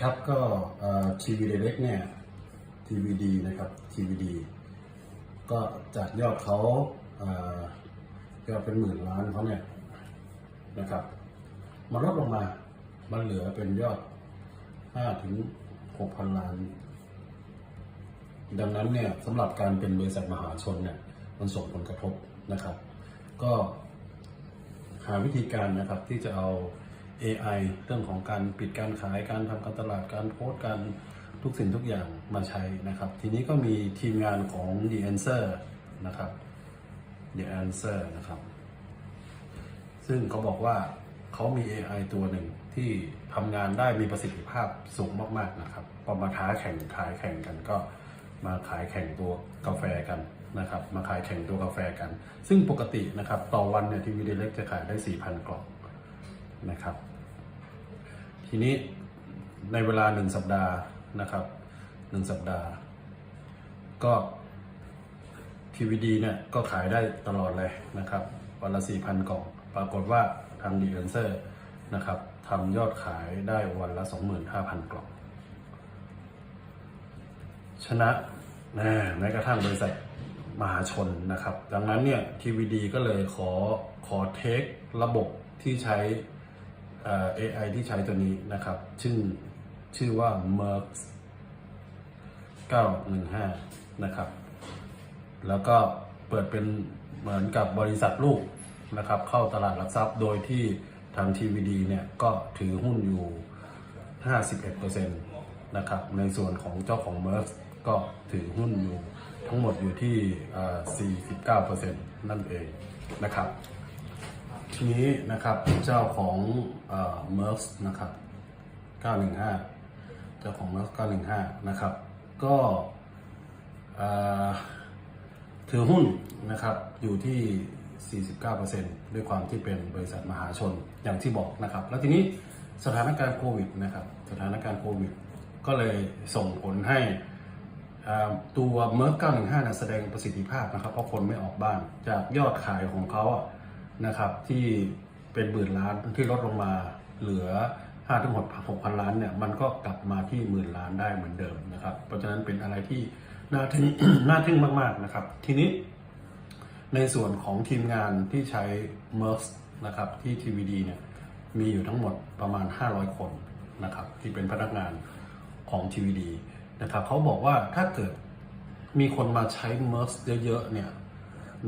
ครับก็ทีวีเล็กเนี่ย TVD นะครับ TVD ก็จากยอดเขาเอ่อยอดเป็นหมื่นล้านเขาเนี่ยนะครับมันลดลงมา มันเหลือเป็นยอด5ถึง6,000ล้าน ดังนั้นเนี่ยสำหรับการเป็นบริษัทมหาชนเนี่ยมันส่งผลกระทบนะครับ ก็หาวิธีการนะครับที่จะเอา AI เรื่องของการปิดการขายการทำการตลาดการโพสต์การทุกสิ่งทุกอย่างมาใช้นะครับ ทีนี้ก็มีทีมงานของ The Answer นะครับ The Answer นะครับ ซึ่งเขาบอกว่าเขามี AI ตัวหนึ่งที่ทำงานได้มีประสิทธิภาพสูงมากๆนะครับพอมาท้าแข่งขายแข่งกันก็มาขายแข่งตัวกาแฟกันนะครับ มาขายแข่งตัวกาแฟกัน ซึ่งปกตินะครับ ต่อวันเนี่ยทีวีเดเล็กจะขายได้ 4,000 กล่องนะครับ ทีนี้ในเวลาหนึ่งสัปดาห์นะครับหนึ่งสัปดาห์ ก็ทีวีดีเนี่ยก็ขายได้ตลอดเลยนะครับวันละสี่พันกล่อง ปรากฏว่าทางดีเอนเซอร์นะครับทำยอดขายได้วันละ 25,000 กล่อง ชนะนะแม้กระทั่งบริษัทมหาชนนะครับ ดังนั้นเนี่ยทีวีดีก็เลยขอขอเทคระบบที่ใช้ AI ที่ใช้ตัวนี้นะครับ ชื่อชื่อว่า Merx 915 นะครับ แล้วก็เปิดเป็นเหมือนกับบริษัทลูกนะครับ เข้าตลาดหลักทรัพย์โดยที่ทาง TVD เนี่ย ก็ถือหุ้นอยู่ 51%นะครับ ในส่วนของเจ้าของ m e r s ก็ถือหุ้นอยู่ทั้งหมดอยู่ที่ 49%นั่นเองนะครับ ทีนี้นะครับเจ้าของเอ่อ m e r s นะครับ915 เจ้าของ m e r s 915 นะครับ ก็เอ่อถือหุ้นนะครับอยู่ที่ 49%ด้วยความที่เป็นบริษัทมหาชนอย่างที่บอกนะครับ แล้วทีนี้สถานการณ์โควิดนะครับ สถานการณ์โควิด ก็เลยส่งผลให้ตัวเมอร์ก915นะแสดงประสิทธิภาพนะครับ เพราะคนไม่ออกบ้าน จากยอดขายของเขาอะ นะครับที่เป็นหมื่นล้านที่ลดลงมาเหลือ5ถึง6พันล้านเนี่ยมันก็กลับมาที่หมื่นล้านได้เหมือนเดิมนะครับ เพราะฉะนั้นเป็นอะไรที่น่าทึ่งน่าทึ่งมาก ๆนะครับ ทีนี้ในส่วนของทีมงานที่ใช้ m e r s นะครับที่ TVD เนี่ยมีอยู่ทั้งหมดประมาณ 500 คนนะครับที่เป็นพนักงานของ TVD นะครับเขาบอกว่าถ้าเกิดมีคนมาใช้ m e r s เยอะๆเนี่ย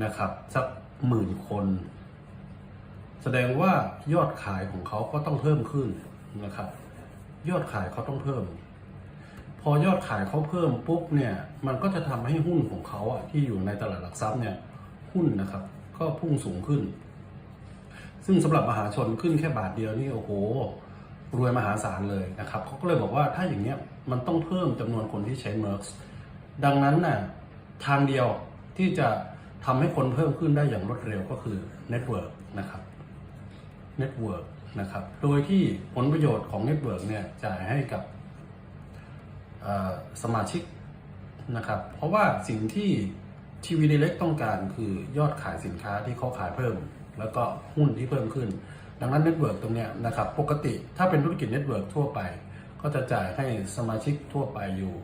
นะครับสักหมื่นคน แสดงว่ายอดขายของเขาก็ต้องเพิ่มขึ้นนะครับ ยอดขายเขาต้องเพิ่ม พอยอดขายเขาเพิ่มปุ๊บเนี่ยมันก็จะทำให้หุ้นของเขาอะที่อยู่ในตลาดหลักทรัพย์เนี่ยหุ้นนะครับ ก็พุ่งสูงขึ้น ซึ่งสำหรับมหาชนขึ้นแค่บาทเดียวนี่โอ้โหรวยมหาศาลเลยนะครับเขาก็เลยบอกว่าถ้าอย่างเนี้ยมันต้องเพิ่มจำนวนคนที่ใช้ m e r x ดังนั้นน่ะทางเดียวที่จะทำให้คนเพิ่มขึ้นได้อย่างรวดเร็วก็คือ Network นะครับ เน็ตเวิร์กนะครับ โดยที่ผลประโยชน์ของเน็ตเวิร์กเนี่ยจ่ายให้กับสมาชิกนะครับ เพราะว่าสิ่งที่ทีวีเดเล็กต้องการคือยอดขายสินค้าที่เขาขายเพิ่ม แล้วก็หุ้นที่เพิ่มขึ้น ดังนั้นเน็ตเวิร์กตรงเนี้ยนะครับ ปกติถ้าเป็นธุรกิจเน็ตเวิร์กทั่วไป ก็จะจ่ายให้สมาชิกทั่วไปอยู่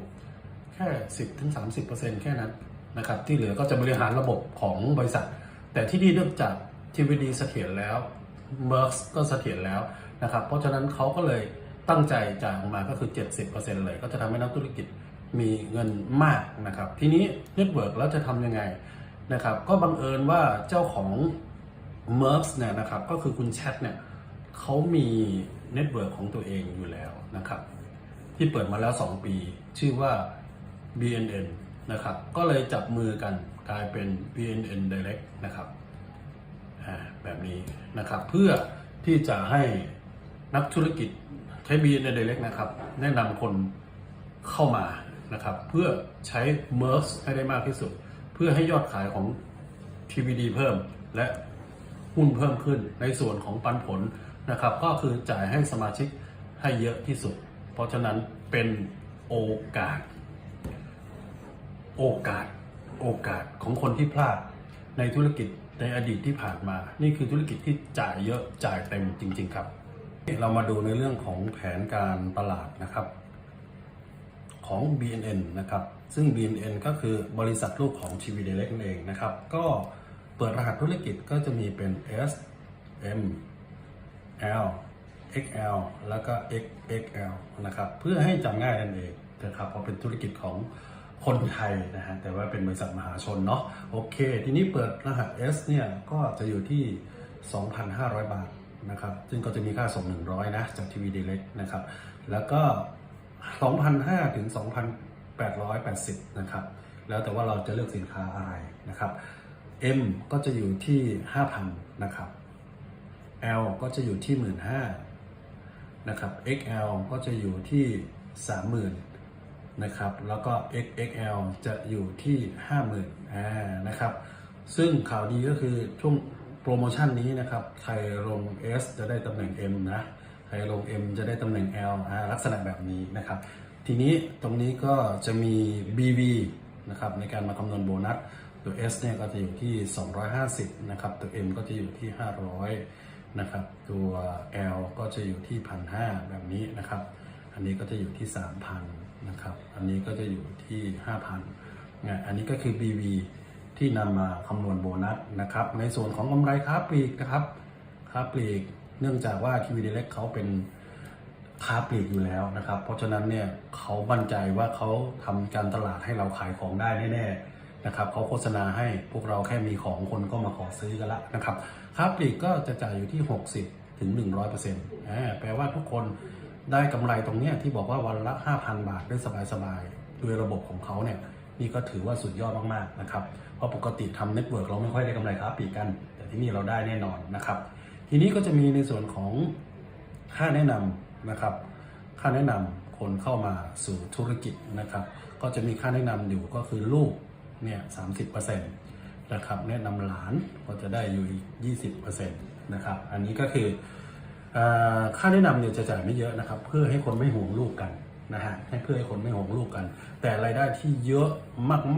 แค่ 10ถึง30แค่นั้นนะครับ ที่เหลือก็จะบริหารระบบของบริษัท แต่ที่นี่เนื่องจาก TVD เสถียรแล้ว m e r x ก็เสถียรแล้วนะครับ เพราะฉะนั้นเขาก็เลยตั้งใจจ่ายออกมาก็คือ 70%เลย ก็จะทำให้นักธุรกิจมีเงินมากนะครับ ทีนี้เน็ตเวิร์กแล้วจะทำยังไงนะครับ ก็บังเอิญว่าเจ้าของ m e r x เนี่ยนะครับ ก็คือคุณแชทเนี่ยเขามีเน็ตเวิร์กของตัวเองอยู่แล้วนะครับ ที่เปิดมาแล้ว 2 ปี ชื่อว่า BNN นะครับ ก็เลยจับมือกันกลายเป็น BNN Direct นะครับ แบบนี้นะครับ เพื่อที่จะให้นักธุรกิจใช้ BNN Direct นะครับ แนะนำคนเข้ามานะครับ เพื่อใช้ m e r s ให้ได้มากที่สุด เพื่อให้ยอดขายของ TVD เพิ่มและหุ้นเพิ่มขึ้นในส่วนของปันผลนะครับ ก็คือจ่ายให้สมาชิกให้เยอะที่สุด เพราะฉะนั้นเป็นโอกาส โอกาส โอกาสของคนที่พลาดในธุรกิจ ในอดีตที่ผ่านมา นี่คือธุรกิจที่จ่ายเยอะจ่ายเต็มจริง ๆ ครับ เรามาดูในเรื่องของแผนการตลาดนะครับของ BNN นะครับ ซึ่ง BNN ก็คือบริษัทลูกของ TV Direct นั่นเองนะครับ ก็เปิดรหัสธุรกิจก็จะมีเป็น S M L XL แล้วก็ XXL นะครับ เพื่อให้จำง่ายนั่นเองนะครับเพราะเป็นธุรกิจของ คนไทยนะฮะแต่ว่าเป็นบริษัทมหาชนเนาะโอเค ทีนี้เปิดรหัส S เนี่ยก็จะอยู่ที่ 2,500 บาทนะครับซึ่งก็จะมีค่าส่ง 100 นะ จากทีวีดีเล็กนะครับ แล้วก็ 2,500 ถึง 2,880 นะครับ แล้วแต่ว่าเราจะเลือกสินค้าอะไรนะครับ M ก็จะอยู่ที่ 5,000 นะครับ L ก็จะอยู่ที่ 15,000 นะครับ XL ก็จะอยู่ที่ 30,000 นะครับ แล้วก็ XXL จะอยู่ที่ 50,000อ่านะครับ ซึ่งข่าวดีก็คือช่วงโปรโมชั่นนี้นะครับ ใครลง S จะได้ตำแหน่ง M นะ ใครลง M จะได้ตำแหน่ง L อ่าลักษณะแบบนี้นะครับ ทีนี้ตรงนี้ก็จะมี BV นะครับในการมาคำนวณโบนัส ตัว S เนี่ยก็จะอยู่ที่ 250 นะครับ ตัว M ก็จะอยู่ที่ 500 นะครับ ตัว L ก็จะอยู่ที่ 1,500 แบบนี้นะครับ อันนี้ก็จะอยู่ที่ 3,000 นะครับ อันนี้ก็จะอยู่ที่ 5,000เนี่ยอันนี้ก็คือ BV ที่นำมาคำนวณโบนัสนะครับ ในส่วนของกำไรค้าปลีกนะครับค้าปลีกเนื่องจากว่าทีวีเล็กเขาเป็นค้าปลีกอยู่แล้วนะครับ เพราะฉะนั้นเนี่ยเขามั่นใจว่าเขาทำการตลาดให้เราขายของได้แน่ๆนะครับเขาโฆษณาให้พวกเราแค่มีของคนก็มาขอซื้อกันละนะครับค้าปลีกก็จะจ่ายอยู่ที่ 60 ถึง 100%อ่าแปลว่าทุกคนได้กำไรตรงเนี้ยที่บอกว่าวันละ 5,000 บาทได้สบายๆด้วยระบบของเขาเนี่ยนี่ก็ถือว่าสุดยอดมากๆนะครับ เพราะปกติทำเน็ตเวิร์กเราไม่ค่อยได้กำไรค้าปลีกกัน แต่ที่นี่เราได้แน่นอนนะครับ ทีนี้ก็จะมีในส่วนของค่าแนะนำนะครับ ค่าแนะนำคนเข้ามาสู่ธุรกิจนะครับ ก็จะมีค่าแนะนำอยู่ก็คือลูกเนี่ยสามสิบเปอร์เซ็นต์นะครับ แนะนำหลานก็จะได้อยู่อีกยี่สิบเปอร์เซ็นต์ นะครับ อันนี้ก็คือค่าแนะนำเนี่ยจะจ่ายไม่เยอะนะครับ เพื่อให้คนไม่ห่วงลูกกันนะฮะให้เพื่อให้คนไม่ห่วงลูกกัน แต่รายได้ที่เยอะ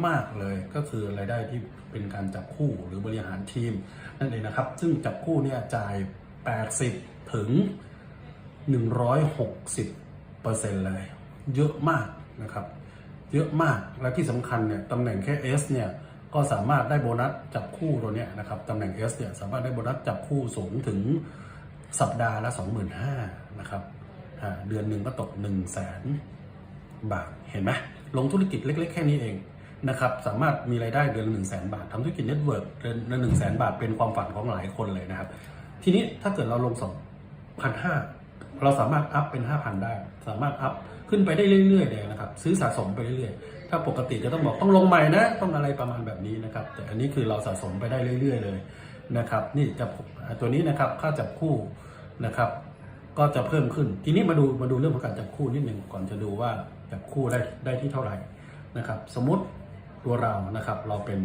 มากๆเลยก็คือรายได้ที่เป็นการจับคู่หรือบริหารทีมนั่นเองนะครับ ซึ่งจับคู่เนี่ยจ่าย 80 ถึง 160เปอร์เซ็นต์เลย เยอะมากนะครับ เยอะมากและที่สำคัญเนี่ยตำแหน่งแค่ S เนี่ย ก็สามารถได้โบนัสจับคู่ตัวเนี้ยนะครับตำแหน่ง S เนี่ยสามารถได้โบนัสจับคู่สูงถึงสัปดาห์ละ25,000นะครับเดือนหนึ่งก็ตก 1 0 0 0 0แสนบาทเห็นไหมลงธุรกิจเล็ก ๆ แค่นี้เองนะครับสามารถมีรายได้เดือนละ1 0 0 0 0แสนบาททำธุรกิจเน็ตเวิร์กเดือนละ1 0 0 0 0แสนบาทเป็นความฝันของหลายคนเลยนะครับ ทีนี้ถ้าเกิดเราลงสองพันห้า เราสามารถอัพเป็น 5,000 ได้ สามารถอัพขึ้นไปได้เรื่อยๆเลยนะครับ ซื้อสะสมไปเรื่อยๆ ถ้าปกติจะต้องบอกต้องลงใหม่นะ ต้องอะไรประมาณแบบนี้นะครับ แต่อันนี้คือเราสะสมไปได้เรื่อย ๆ เลยนะครับ นี่จับตัวนี้นะครับค่าจับคู่นะครับ ก็จะเพิ่มขึ้น ทีนี้มาดูมาดูเรื่องของการจับคู่นิดหนึ่งก่อนจะดูว่าจับคู่ได้ได้ที่เท่าไหร่นะครับ สมมติตัวเรานะครับ เราเป็น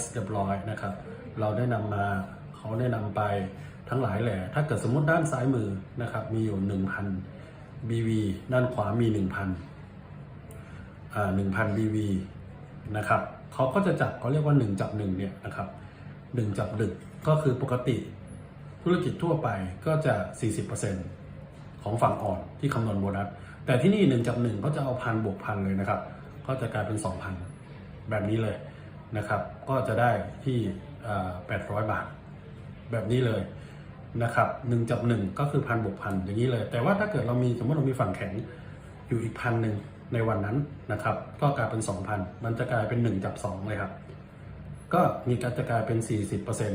S เรียบร้อยนะครับ เราได้นำมาเขาได้นำไป ทั้งหลายแหล่ถ้าเกิดสมมติด้านซ้ายมือนะครับ มีอยู่ 1,000 BV ด้านขวามี 1,000อ่า1,000 BV นะครับเขาก็จะจับเขาเรียกว่า 1 จับ1เนี่ยนะครับ1จับ1ก็คือปกติธุรกิจทั่วไปก็จะ 40%ของฝั่งอ่อนที่คำนวณโบนัส แต่ที่นี่ 1 จับ1ก็จะเอาพันบวกพันเลยนะครับ ก็จะกลายเป็น 2,000 แบบนี้เลยนะครับ ก็จะได้ที่ 800 บาท แบบนี้เลย นะครับหนึ่งจับหนึ่งก็คือพันบวกพันอย่างนี้เลย แต่ว่าถ้าเกิดเรามีสมมติเรามีฝั่งแข็งอยู่อีกพันหนึ่งในวันนั้นนะครับ ก็กลายเป็นสองพันมันจะกลายเป็นหนึ่งจับสองเลยครับ ก็มีการจะกลายเป็นสี่สิบเปอร์เซ็น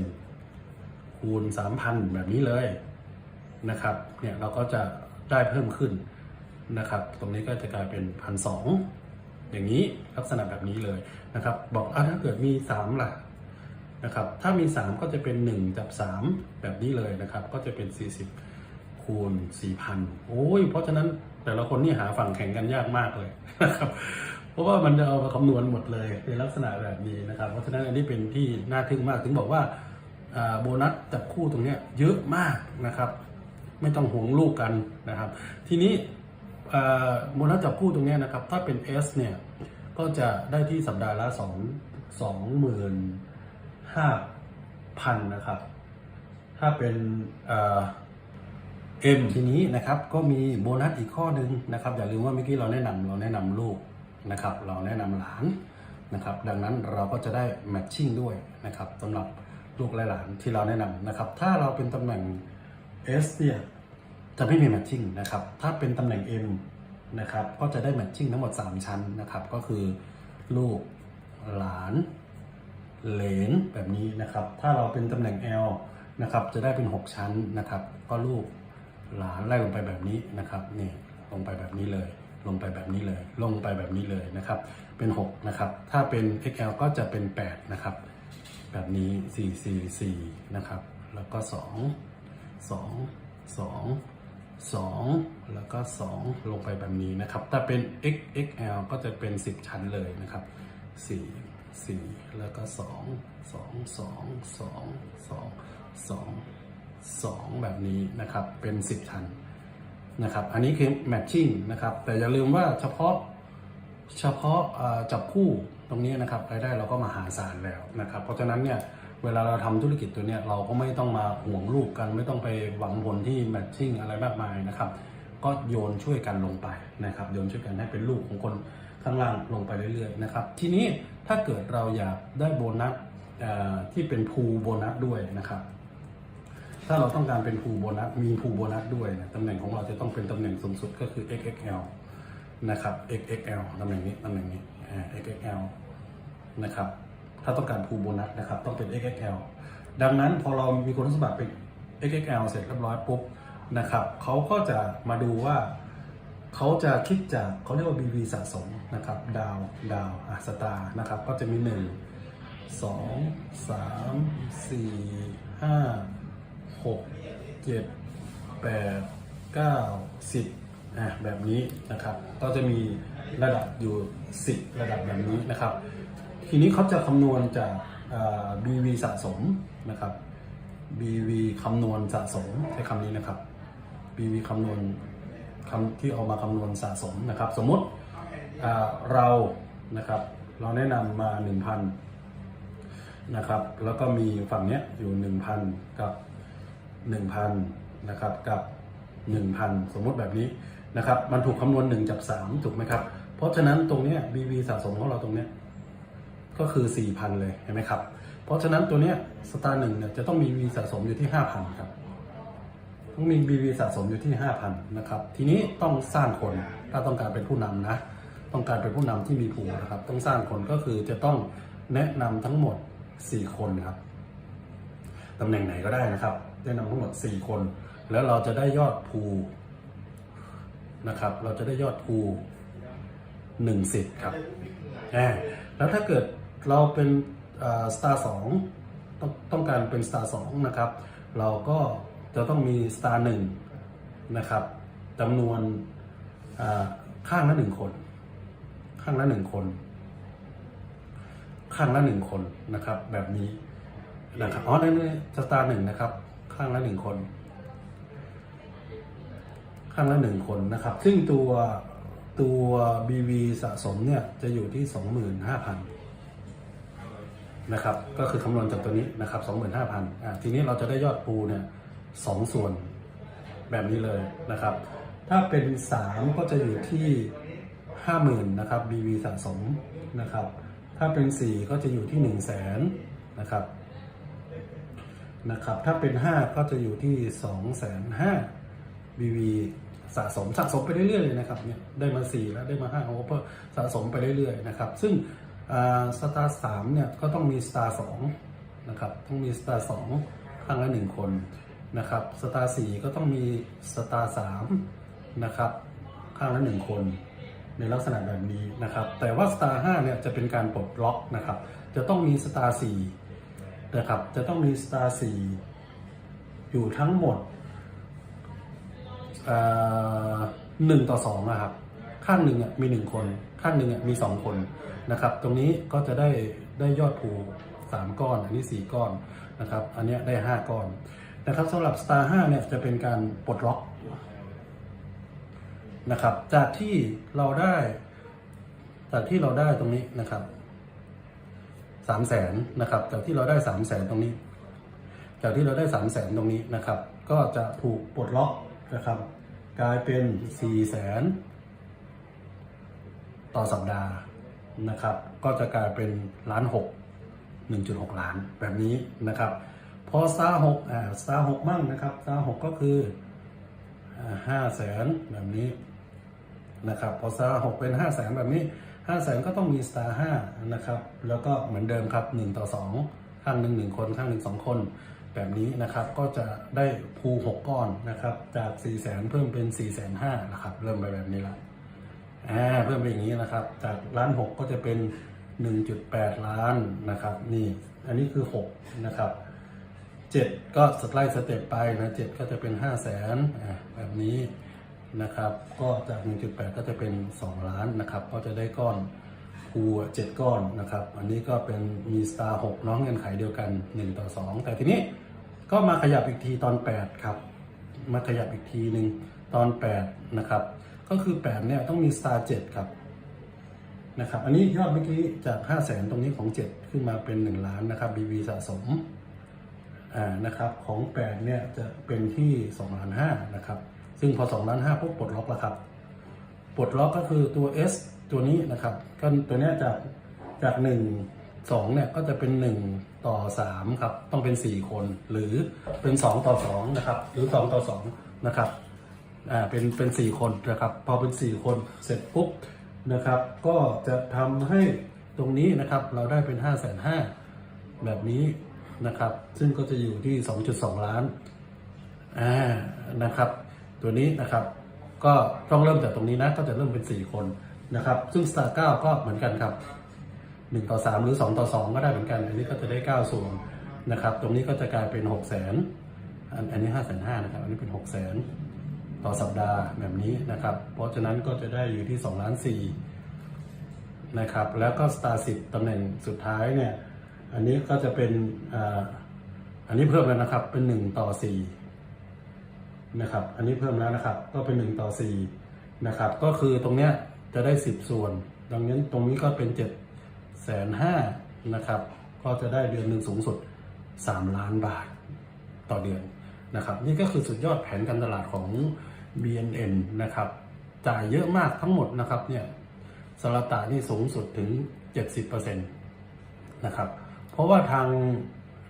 คูณสามพันแบบนี้เลยนะครับเนี่ยเราก็จะได้เพิ่มขึ้นนะครับ ตรงนี้ก็จะกลายเป็นพันสองอย่างนี้ลักษณะแบบนี้เลยนะครับ บอกอะถ้าเกิดมีสามล่ะ นะครับ ถ้ามี 3 ก็จะเป็น 1 จับ 3 แบบนี้เลยนะครับ ก็จะเป็น 40 คูณ 4,000 โอ้ย เพราะฉะนั้นแต่ละคนนี่หาฝั่งแข่งกันยากมากเลยนะครับ เพราะว่ามันจะเอามาคำนวณหมดเลยในลักษณะแบบนี้นะครับ เพราะฉะนั้นอันนี้เป็นที่น่าทึ่งมากถึงบอกว่าโบนัสจับคู่ตรงนี้เยอะมากนะครับ ไม่ต้องห่วงลูกกันนะครับ ทีนี้โบนัสจับคู่ตรงนี้นะครับ ถ้าเป็น S เนี่ยก็จะได้ที่สัปดาห์ละสองสอง ห้าพันนะครับ ถ้าเป็นเอ่อ M ทีนี้นะครับ ก็มีโบนัสอีกข้อหนึ่งนะครับ อย่าลืมว่าเมื่อกี้เราแนะนำเราแนะนำลูกนะครับ เราแนะนำหลานนะครับ ดังนั้นเราก็จะได้แมทชิ่งด้วยนะครับสำหรับลูกและหลานที่เราแนะนำนะครับ ถ้าเราเป็นตำแหน่ง S เนี่ยจะไม่มีแมทชิ่งนะครับ ถ้าเป็นตำแหน่ง M นะครับ ก็จะได้แมทชิ่งทั้งหมด 3 ชั้นนะครับ ก็คือลูกหลาน เหลนแบบนี้นะครับ ถ้าเราเป็นตำแหน่ง L นะครับ จะได้เป็น 6 ชั้นนะครับ ก็ลูกหลานไล่ลงไปแบบนี้นะครับ นี่ลงไปแบบนี้เลย ลงไปแบบนี้เลย ลงไปแบบนี้เลยนะครับ เป็น 6 นะครับ ถ้าเป็น XL ก็จะเป็น 8 นะครับ แบบนี้ 4 4 4 นะครับ แล้วก็ 2 2 2 2 แล้วก็ 2 ลงไปแบบนี้นะครับ ถ้าเป็น XXL ก็จะเป็น 10 ชั้นเลยนะครับ 4 4แล้วก็2 2 2 2 2 2 2แบบนี้นะครับเป็น10ชั้นนะครับ อันนี้คือ matching นะครับ แต่อย่าลืมว่าเฉพาะเฉพาะจับคู่ตรงนี้นะครับรายได้เราก็มาหาศาลแล้วนะครับ เพราะฉะนั้นเนี่ยเวลาเราทำธุรกิจตัวเนี้ยเราก็ไม่ต้องมาห่วงลูกกัน ไม่ต้องไปหวังผลที่แมทชิ่งอะไรมากมายนะครับ ก็โยนช่วยกันลงไปนะครับ โยนช่วยกันให้เป็นลูกของคน ข้างล่างลงไปเรื่อยๆนะครับ ทีนี้ถ้าเกิดเราอยากได้โบนัสที่เป็นพูโบนัสด้วยนะครับถ้าเราต้องการเป็นพูโบนัสมีพูโบนัสด้วยนี่ยตำแหน่งของเราจะต้องเป็นตำแหน่งสูงสุดก็คือ XXL นะครับ XXL ตำแหน่งนี้ตำแหน่งนี้ XXL นะครับ ถ้าต้องการพูโบนัสนะครับ ต้องเป็น XXL ดังนั้นพอเรามีคุณสมบัติเป็น XXL เสร็จเรียบร้อยปุ๊บนะครับเขาก็จะมาดูว่า เขาจะคิดจากเขาเรียกว่า BV สะสมนะครับ ดาว ดาวอะสตาร์นะครับ ก็จะมี 1 2 3 4 5หกเจ็ดแปดเก้าสิบอะแบบนี้นะครับ ก็จะมีระดับอยู่สิบระดับแบบนี้นะครับ ทีนี้เขาจะคำนวณจาก BV สะสมนะครับ BV คำนวณสะสมใช้คำนี้นะครับ BV คำนวณ ที่เอามาคำนวณสะสมนะครับ สมมติเรานะครับเราแนะนำมา 1,000นะครับแล้วก็มีฝั่งเนี้ยอยู่ 1,000 กับ 1,000นะครับกับ 1,000 สมมติแบบนี้นะครับมันถูกคำนวณ1จาก3ถูกไหมครับ เพราะฉะนั้นตรงเนี้ย BV สะสมของเราตรงเนี้ยก็คือ 4,000 เลยเห็นไหมครับ เพราะฉะนั้นตัวเนี้ยสตาร์หนึ่งเนี่ยจะต้องมี BV สะสมอยู่ที่ 5,000 ครับ มี BV สะสมอยู่ที่ 5,000 นะครับ ทีนี้ต้องสร้างคนถ้าต้องการเป็นผู้นำนะ ต้องการเป็นผู้นำที่มีผูนะครับ ต้องสร้างคนก็คือจะต้องแนะนำทั้งหมด 4 คนครับตำแหน่งไหนก็ได้นะครับ แนะนำทั้งหมด 4 คน แล้วเราจะได้ยอดภูนะครับ เราจะได้ยอดภูหนึ่งสิทธิ์ครับแหมแล้วถ้าเกิดเราเป็นสตาร์สองต้องการเป็นสตาร์สองนะครับ เราก็ จะต้องมีสตาร์หนึ่งนะครับจำนวนข้างละหนึ่งคน ข้างละหนึ่งคน ข้างละหนึ่งคนนะครับ แบบนี้นะครับอ๋อในสตาร์หนึ่งนะครับ ข้างละหนึ่งคน ข้างละหนึ่งคนนะครับ ซึ่งตัวตัว BV สะสมเนี่ยจะอยู่ที่ 25,000นะครับ ก็คือคำนวณจากตัวนี้นะครับ 25,000อ่าทีนี้เราจะได้ยอดปูเนี่ย สองส่วนแบบนี้เลยนะครับ ถ้าเป็น 3 ก็จะอยู่ที่ 50,000นะครับ BV สะสมนะครับ ถ้าเป็น 4 ก็จะอยู่ที่ 1 0 0 0 0แสนนะครับนะครับ ถ้าเป็น 5 ก็จะอยู่ที่ 2 5 0 0 0 BV สะสมสะสมไปเรื่อยๆเลยนะครับเนี่ยได้มา 4 แล้วได้มา5โอเวอร์สะสมไปเรื่อยๆนะครับซึ่งสตาร์สามเนี่ยก็ต้องมีสตาร์สองนะครับต้องมีสตาร์สองข้างละหนึ่งคน นะครับสตาร์สี่ก็ต้องมีสตาร์สามนะครับข้างละหนึ่งคนในลักษณะแบบนี้นะครับ แต่ว่าสตาร์ห้าเนี่ยจะเป็นการปลดล็อกนะครับ จะต้องมีสตาร์สี่นะครับจะต้องมีสตาร์สี่อยู่ทั้งหมดหนึ่งต่อสองนะครับ ข้างหนึ่งมีหนึ่งคน ข้างหนึ่งมีสองคนนะครับ ตรงนี้ก็จะได้ได้ยอดภูสามก้อน อันนี้สี่ก้อนนะครับ อันนี้ได้ห้าก้อน นะครับสำหรับ Star 5เนี่ยจะเป็นการปลดล็อกนะครับ จากที่เราได้ จากที่เราได้ตรงนี้นะครับสามแสนนะครับ จากที่เราได้สามแสนตรงนี้ จากที่เราได้สามแสนตรงนี้นะครับ ก็จะถูกปลดล็อกนะครับ กลายเป็น4ี่แสนต่อสัปดาห์นะครับ ก็จะกลายเป็นล้านหกหนึ่งจุดหกล้านแบบนี้นะครับ พอซาหกอ่าซาหกมั่งนะครับซาหกก็คือห้าแสนแบบนี้นะครับ พอซาหกเป็นห้าแสนแบบนี้ห้าแสนก็ต้องมีสตาร์ห้านะครับ แล้วก็เหมือนเดิมครับหนึ่งต่อสองข้างหนึ่งหนึ่งคนข้างหนึ่งสองคนแบบนี้นะครับก็จะได้ภูหกก้อนนะครับ จาก4ี่แสนเพิ่มเป็น4ี่แสนห้านะครับ เริ่มไปแบบนี้ละอ่าเพิ่มไปอย่างนี้นะครับ จากล้านหกก็จะเป็น1.8ล้านนะครับ นี่ อันนี้คือ6นะครับ 7ก็สไลด์สเต็ปไปนะ7ก็จะเป็น5 0 0แสนแบบนี้นะครับ ก็จาก1.8ก็จะเป็น2ล้านนะครับ ก็จะได้ก้อนคูเจ็ดก้อนนะครับ อันนี้ก็เป็นมีสตาร์6น้องเงินไขเดียวกัน1ต่อ2แต่ทีนี้ก็มาขยับอีกทีตอน8ครับ มาขยับอีกทีหนึ่งตอน8นะครับ ก็คือ8เนี่ยต้องมีสตาร์7ครับนะครับ อันนี้ยอดเมื่อกี้จาก5 0 0แสนตรงนี้ของ7ขึ้นมาเป็น1ล้านนะครับ BV สะสม นะครับของ8เนี่ยจะเป็นที่2ล้าน5นะครับ ซึ่งพอ2ล้าน5ปุ๊บปลดล็อกแล้วครับปลดล็อกก็คือตัว S ตัวนี้นะครับก็ตัวเนี้ยจากจาก1 2เนี่ยก็จะเป็น 1 ต่อ3ครับต้องเป็น 4 คน หรือเป็น 2 ต่อ2นะครับหรือ 2 ต่อ2นะครับอ่าเป็นเป็น 4 คนนะครับพอเป็น 4 คนเสร็จปุ๊บนะครับก็จะทำให้ตรงนี้นะครับเราได้เป็น 5 5 0 0 0แบบนี้ นะครับ ซึ่งก็จะอยู่ที่ 2.2 ล้านอ่านะครับ ตัวนี้นะครับ ก็ต้องเริ่มจากตรงนี้นะ ก็จะเริ่มเป็น 4 คนนะครับ ซึ่ง Star 9ก็เหมือนกันครับ 1 ต่อ 3 หรือ 2 ต่อ 2 ก็ได้เหมือนกัน อันนี้ก็จะได้ 9 ส่วนนะครับ ตรงนี้ก็จะกลายเป็น 6 0 0 0 0 0อันอันนี้ 5 5 0 0 0นะครับ อันนี้เป็น 6 0 0 0 0 0 ต่อสัปดาห์แบบนี้นะครับ เพราะฉะนั้นก็จะได้อยู่ที่2ล้าน4นะครับ แล้วก็ Star 10ตำแหน่งสุดท้ายเนี่ย อันนี้ก็จะเป็นอันนี้เพิ่มแล้วนะครับ เป็น 1 ต่อ4นะครับ อันนี้เพิ่มแล้วนะครับ ก็เป็น 1 ต่อ4นะครับ ก็คือตรงเนี้ยจะได้ 10 ส่วน ดังนั้นตรงนี้ก็เป็น7แสนห้านะครับ ก็จะได้เดือนหนึ่งสูงสุด 3 ล้านบาทต่อเดือนนะครับ นี่ก็คือสุดยอดแผนการตลาดของ BNN นะครับ จ่ายเยอะมากทั้งหมดนะครับเนี่ยสลาตานี่สูงสุดถึง 70%นะครับ ราะว่าทาง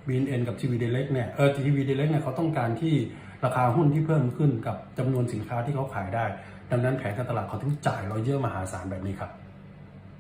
BNN กับ TV Direct เนี่ยเออ TV Direct เนี่ยเขาต้องการที่ราคาหุ้นที่เพิ่มขึ้นกับจำนวนสินค้าที่เขาขายได้ ดังนั้นแผนการตลาดเขาถึงจ่ายเราเยอะมหาศาลแบบนี้ครับ